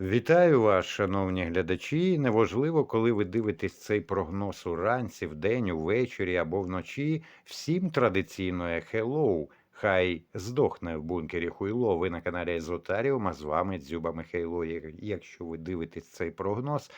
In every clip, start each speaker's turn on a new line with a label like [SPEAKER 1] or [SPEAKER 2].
[SPEAKER 1] Вітаю вас, шановні глядачі. Неважливо, коли ви дивитесь цей прогноз уранці, вдень, увечері або вночі. Всім традиційно хеллоу. Хай здохне в бункері Хуйло. Ви на каналі Езотаріум, а з вами Дзюба Михайло. Якщо ви дивитесь цей прогноз,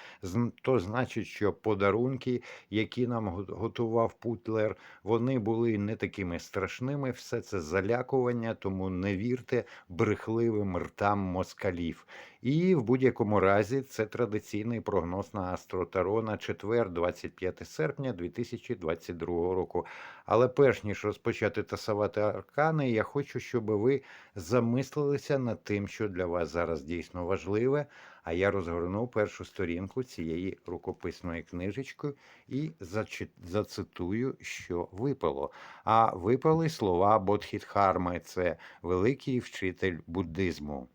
[SPEAKER 1] то значить, що подарунки, які нам готував Путлер, вони були не такими страшними. Все це залякування, тому не вірте брехливим ртам москалів. І в будь-якому разі це традиційний прогноз на Астро-Таро на четвер, 25 серпня 2022 року. Але перш ніж розпочати тасувати аркани, я хочу, щоб ви замислилися над тим, що для вас зараз дійсно важливе. А я розгорнув першу сторінку цієї рукописної книжечки і зачи- зацитую, що випало. А випали слова Бодхітхарми, це великий вчитель буддизму.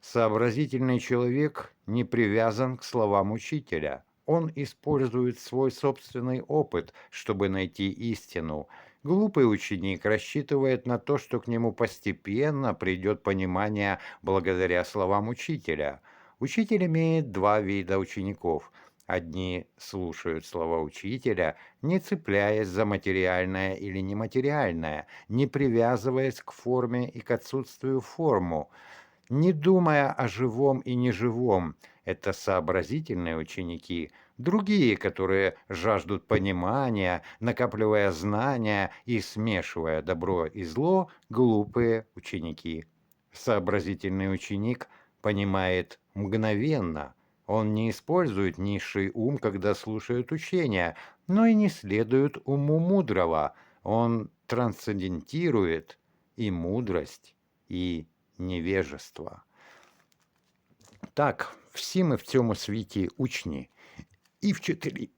[SPEAKER 1] Сообразительный человек не привязан к словам учителя. Он использует свой собственный опыт, чтобы найти истину. Глупый ученик рассчитывает на то, что к нему постепенно придет понимание благодаря словам учителя. Учитель имеет два вида учеников. Одни слушают слова учителя, не цепляясь за материальное или нематериальное, не привязываясь к форме и к отсутствию форму, не думая о живом и неживом. Это сообразительные ученики, другие, которые жаждут понимания, накапливая знания и смешивая добро и зло, глупые ученики. Сообразительный ученик понимает мгновенно. Он не использует низший ум, когда слушает учения, но и не следует уму мудрого. Он трансцендентирует и мудрость, и невежество. Так, всі ми в цьому світі учні і вчителі.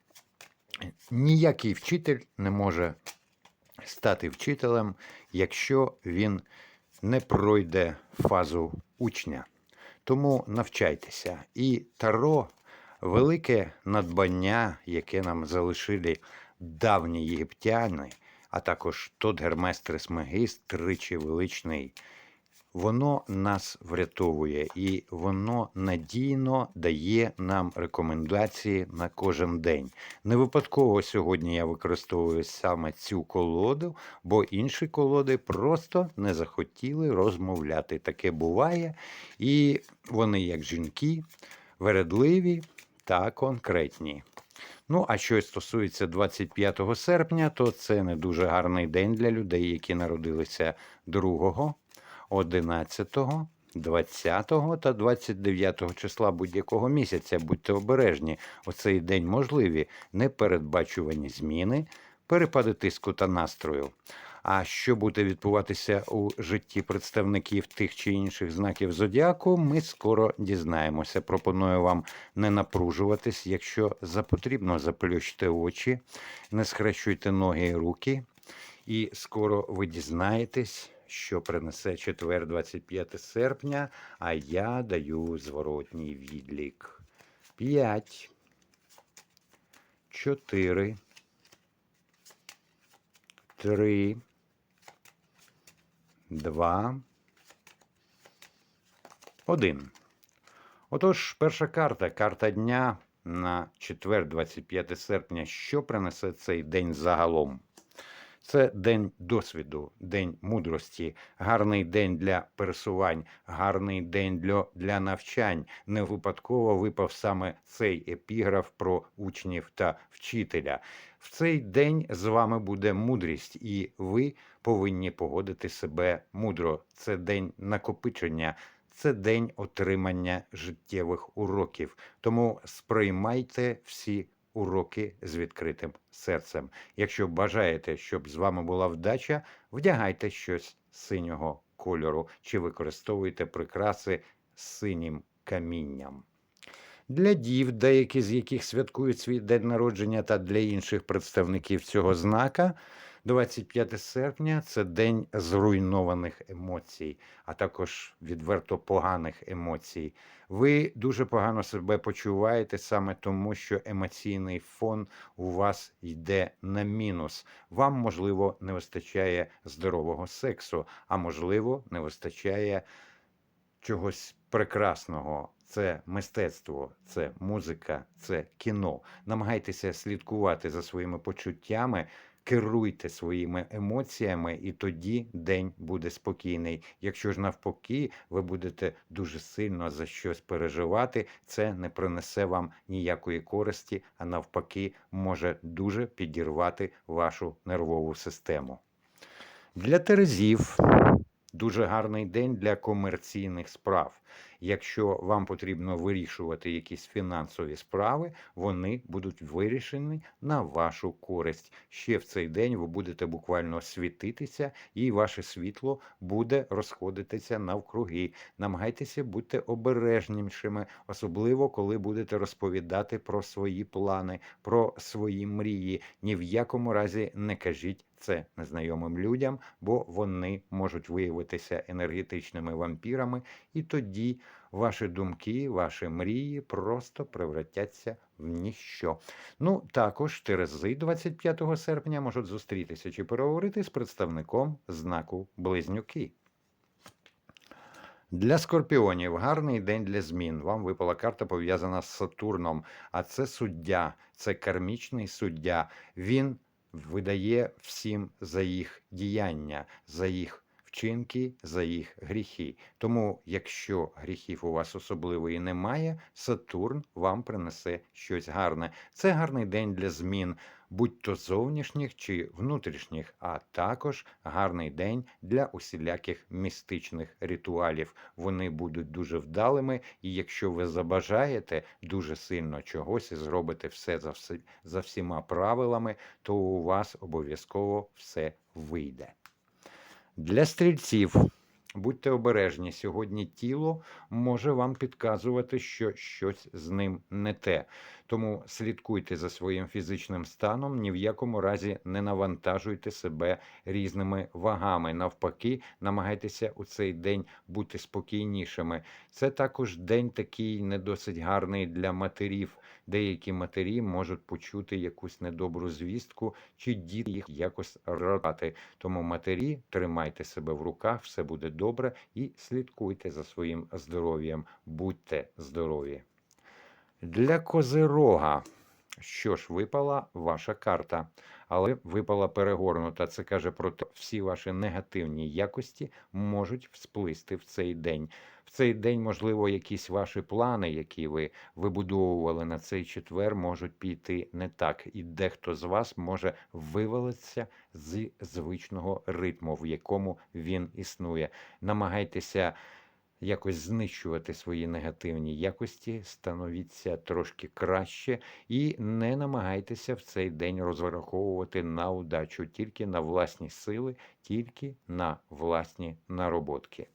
[SPEAKER 1] Ніякий вчитель не може стати вчителем, якщо він не пройде фазу учня. Тому навчайтеся. І Таро велике надбання, яке нам залишили давні єгиптяни, а також тот Гермес Трисмегист, тричі величний воно нас врятовує і воно надійно дає нам рекомендації на кожен день. Не випадково сьогодні я використовую саме цю колоду, бо інші колоди просто не захотіли розмовляти. Таке буває, і вони, як жінки, вередливі та конкретні. Ну, а що стосується 25 серпня, то це не дуже гарний день для людей, які народилися 2 11, 20 та 29 числа будь-якого місяця. Будьте обережні. У цей день можливі непередбачувані зміни, перепади тиску та настрою. А що буде відбуватися у житті представників тих чи інших знаків зодіаку, ми скоро дізнаємося. Пропоную вам не напружуватись, якщо запотрібно, заплющте очі, не схрещуйте ноги і руки, і скоро ви дізнаєтесь, що принесе четвер, 25 серпня, а я даю зворотній відлік. 5, 4, 3, 2, 1. Отож, перша карта, карта дня на четвер, 25 серпня. Що принесе цей день загалом? Це день досвіду, день мудрості, гарний день для пересувань, гарний день для, для навчань. Не випадково випав саме цей епіграф про учнів та вчителя. В цей день з вами буде мудрість, і ви повинні погодити себе мудро. Це день накопичення. Це день отримання життєвих уроків. Тому сприймайте всі уроки з відкритим серцем. Якщо бажаєте, щоб з вами була вдача, вдягайте щось синього кольору чи використовуйте прикраси з синім камінням. Для дів, деякі з яких святкують свій день народження, та для інших представників цього знака, 25 серпня це день зруйнованих емоцій, а також відверто поганих емоцій. Ви дуже погано себе почуваєте саме тому, що емоційний фон у вас йде на мінус. Вам, можливо, не вистачає здорового сексу, а можливо, не вистачає чогось прекрасного. Це мистецтво, це музика, це кіно. Намагайтеся слідкувати за своїми почуттями, керуйте своїми емоціями, і тоді день буде спокійний. Якщо ж навпаки, ви будете дуже сильно за щось переживати, це не принесе вам ніякої користі, а навпаки, може дуже підірвати вашу нервову систему. Для терезів дуже гарний день для комерційних справ. Якщо вам потрібно вирішувати якісь фінансові справи, вони будуть вирішені на вашу користь. Ще в цей день ви будете буквально світитися, і ваше світло буде розходитися навкруги. Намагайтеся бути обережнішими, особливо коли будете розповідати про свої плани, про свої мрії. Ні в якому разі не кажіть це незнайомим людям, бо вони можуть виявитися енергетичними вампірами, і тоді ваші думки, ваші мрії просто превратяться в ніщо. Ну, також Терези 25 серпня можуть зустрітися чи переговорити з представником знаку Близнюки. Для скорпіонів гарний день для змін. Вам випала карта пов'язана з Сатурном, а це суддя, це кармічний суддя. Він видає всім за їх діяння, за їх вчинки, за їх гріхи. Тому, якщо гріхів у вас особливої немає, Сатурн вам принесе щось гарне. Це гарний день для змін, будь то зовнішніх чи внутрішніх, а також гарний день для усіляких містичних ритуалів. Вони будуть дуже вдалими, і якщо ви забажаєте дуже сильно чогось і зробите все за, все за всіма правилами, то у вас обов'язково все вийде. Для стрільців. Будьте обережні, сьогодні тіло може вам підказувати, що щось з ним не те. Тому слідкуйте за своїм фізичним станом, ні в якому разі не навантажуйте себе різними вагами. Навпаки, намагайтеся у цей день бути спокійнішими. Це також день такий не досить гарний для матерів. Деякі матері можуть почути якусь недобру звістку, чи діти їх якось ротати. Тому матері тримайте себе в руках, все буде добре, і слідкуйте за своїм здоров'ям. Будьте здорові. Для козирога. Що ж, випала ваша карта, але випала перегорнута. Це каже про те, всі ваші негативні якості можуть всплисти в цей день. В цей день, можливо, якісь ваші плани, які ви вибудовували на цей четвер, можуть піти не так. І дехто з вас може вивалитися з звичного ритму, в якому він існує. Намагайтеся якось знищувати свої негативні якості, становіться трошки краще і не намагайтеся в цей день розраховувати на удачу, тільки на власні сили, тільки на власні нароботки.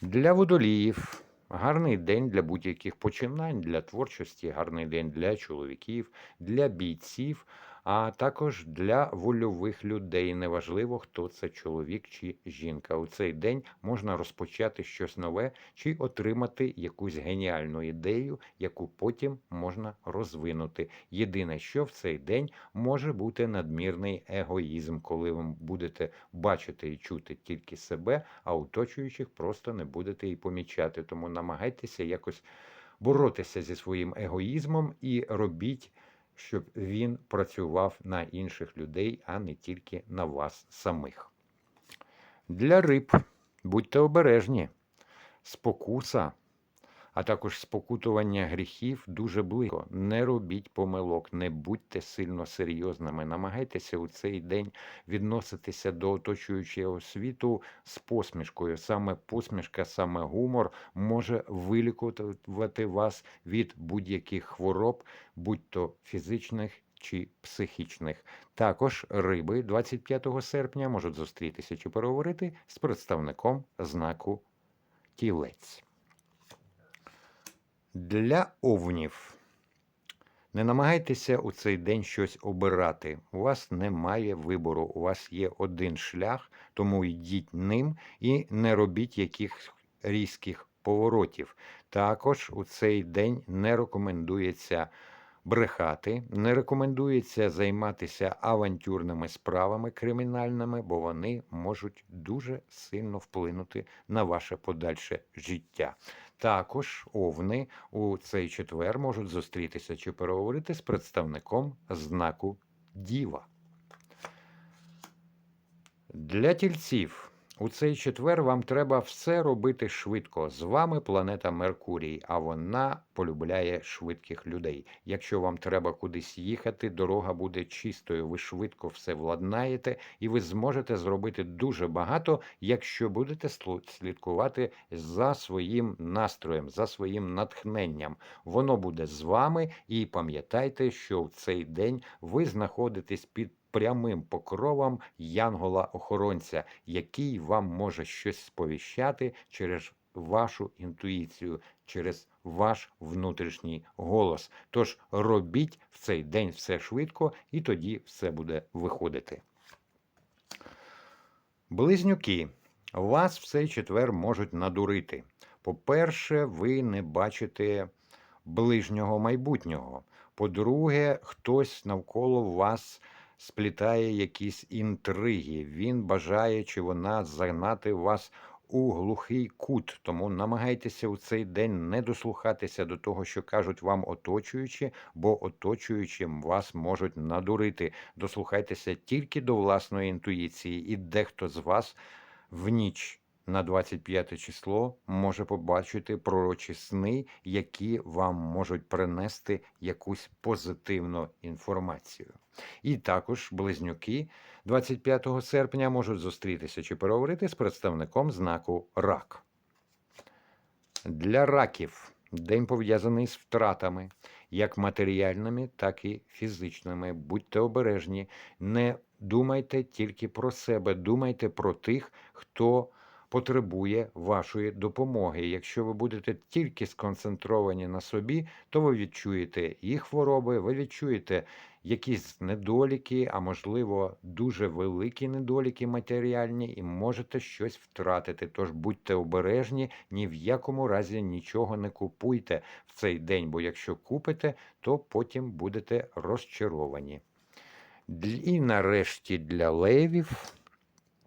[SPEAKER 1] Для водоліїв. Гарний день для будь-яких починань, для творчості, гарний день для чоловіків, для бійців, а також для вольових людей. Неважливо, хто це чоловік чи жінка. У цей день можна розпочати щось нове чи отримати якусь геніальну ідею, яку потім можна розвинути. Єдине, що в цей день може бути надмірний егоїзм, коли ви будете бачити і чути тільки себе, а оточуючих просто не будете і помічати. Тому намагайтеся якось боротися зі своїм егоїзмом і робіть щоб він працював на інших людей, а не тільки на вас самих. Для риб будьте обережні, спокуса, а також спокутування гріхів дуже близько. Не робіть помилок, не будьте сильно серйозними. Намагайтеся у цей день відноситися до оточуючого світу з посмішкою. Саме посмішка, саме гумор може вилікувати вас від будь-яких хвороб, будь то фізичних. Чи психічних також риби 25 серпня можуть зустрітися чи переговорити з представником знаку тілець. Для овнів. Не намагайтеся у цей день щось обирати. У вас немає вибору, у вас є один шлях, тому йдіть ним і не робіть яких різких поворотів. Також у цей день не рекомендується брехати, не рекомендується займатися авантюрними справами кримінальними, бо вони можуть дуже сильно вплинути на ваше подальше життя. Також овни у цей четвер можуть зустрітися чи переговорити з представником знаку Діва. Для тільців у цей четвер вам треба все робити швидко. З вами планета Меркурій, а вона полюбляє швидких людей. Якщо вам треба кудись їхати, дорога буде чистою, ви швидко все владнаєте, і ви зможете зробити дуже багато, якщо будете слідкувати за своїм настроєм, за своїм натхненням. Воно буде з вами, і пам'ятайте, що в цей день ви знаходитесь під прямим покровом янгола-охоронця, який вам може щось сповіщати через вашу інтуїцію, через ваш внутрішній голос. Тож робіть в цей день все швидко, і тоді все буде виходити. Близнюки, вас в цей четвер можуть надурити. По-перше, ви не бачите ближнього майбутнього. По-друге, хтось навколо вас сплітає якісь інтриги. Він бажає чи вона загнати вас у глухий кут. Тому намагайтеся у цей день не дослухатися до того, що кажуть вам оточуючі, бо оточуючим вас можуть надурити. Дослухайтеся тільки до власної інтуїції, і дехто з вас в ніч. На 25 число може побачити пророчі сни, які вам можуть принести якусь позитивну інформацію. І також близнюки 25 серпня можуть зустрітися чи переговорити з представником знаку РАК. Для раків день пов'язаний з втратами, як матеріальними, так і фізичними. Будьте обережні, не думайте тільки про себе, думайте про тих, хто потребує вашої допомоги. Якщо ви будете тільки сконцентровані на собі, то ви відчуєте їх хвороби, ви відчуєте якісь недоліки, а можливо, дуже великі недоліки матеріальні, і можете щось втратити. Тож будьте обережні, ні в якому разі нічого не купуйте в цей день, бо якщо купите, то потім будете розчаровані. І нарешті для левів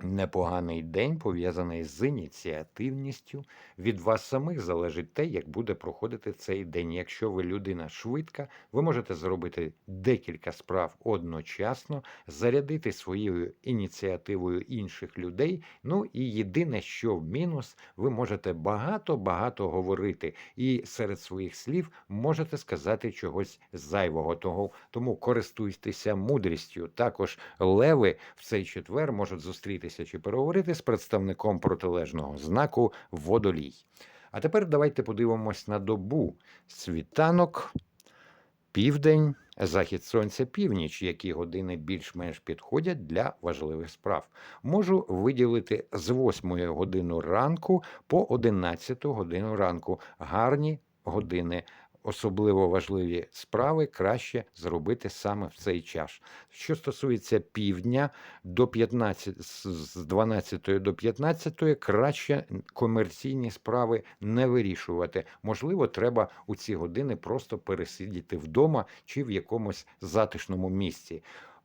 [SPEAKER 1] непоганий день пов'язаний з ініціативністю. Від вас самих залежить те, як буде проходити цей день. Якщо ви людина швидка, ви можете зробити декілька справ одночасно, зарядити своєю ініціативою інших людей. Ну і єдине, що в мінус, ви можете багато-багато говорити, і серед своїх слів можете сказати чогось зайвого. Того тому користуйтеся мудрістю. Також леви в цей четвер можуть зустрітися чи переговорити з представником протилежного знаку водолій. А тепер давайте подивимось на добу світанок, південь, захід сонця, північ, які години більш-менш підходять для важливих справ. Можу виділити з 8 години ранку по 11 годину ранку гарні години. Особливо важливі справи краще зробити саме в цей час. Що стосується півдня до 15, з з 12 до 15 краще комерційні справи не вирішувати. Можливо, треба у ці години просто пересидіти вдома чи в якомусь затишному місці.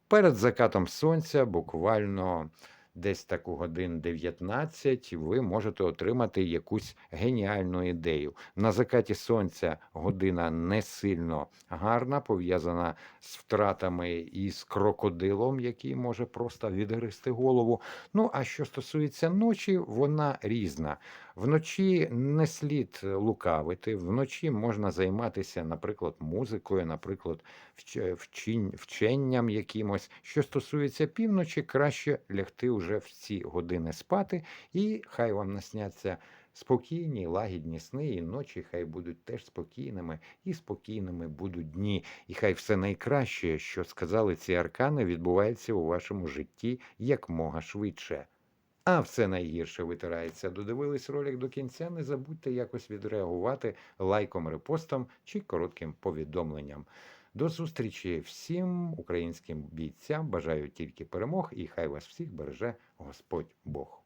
[SPEAKER 1] Перед закатом сонця, буквально десь так у годин 19, ви можете отримати якусь геніальну ідею. На закаті сонця година не сильно гарна, пов'язана з втратами і з крокодилом, який може просто відгризти голову. Ну, а що стосується ночі, вона різна. Вночі не слід лукавити, вночі можна займатися, наприклад, музикою, наприклад, вч- вченням якимось. Що стосується півночі, краще лягти вже в ці години спати, і хай вам насняться спокійні, лагідні сни, і ночі хай будуть теж спокійними, і спокійними будуть дні. І хай все найкраще, що сказали ці аркани, відбувається у вашому житті якмога швидше. А все найгірше витирається. Додивились ролик до кінця. Не забудьте якось відреагувати лайком, репостом чи коротким повідомленням. До зустрічі всім українським бійцям. Бажаю тільки перемог і хай вас всіх береже Господь Бог.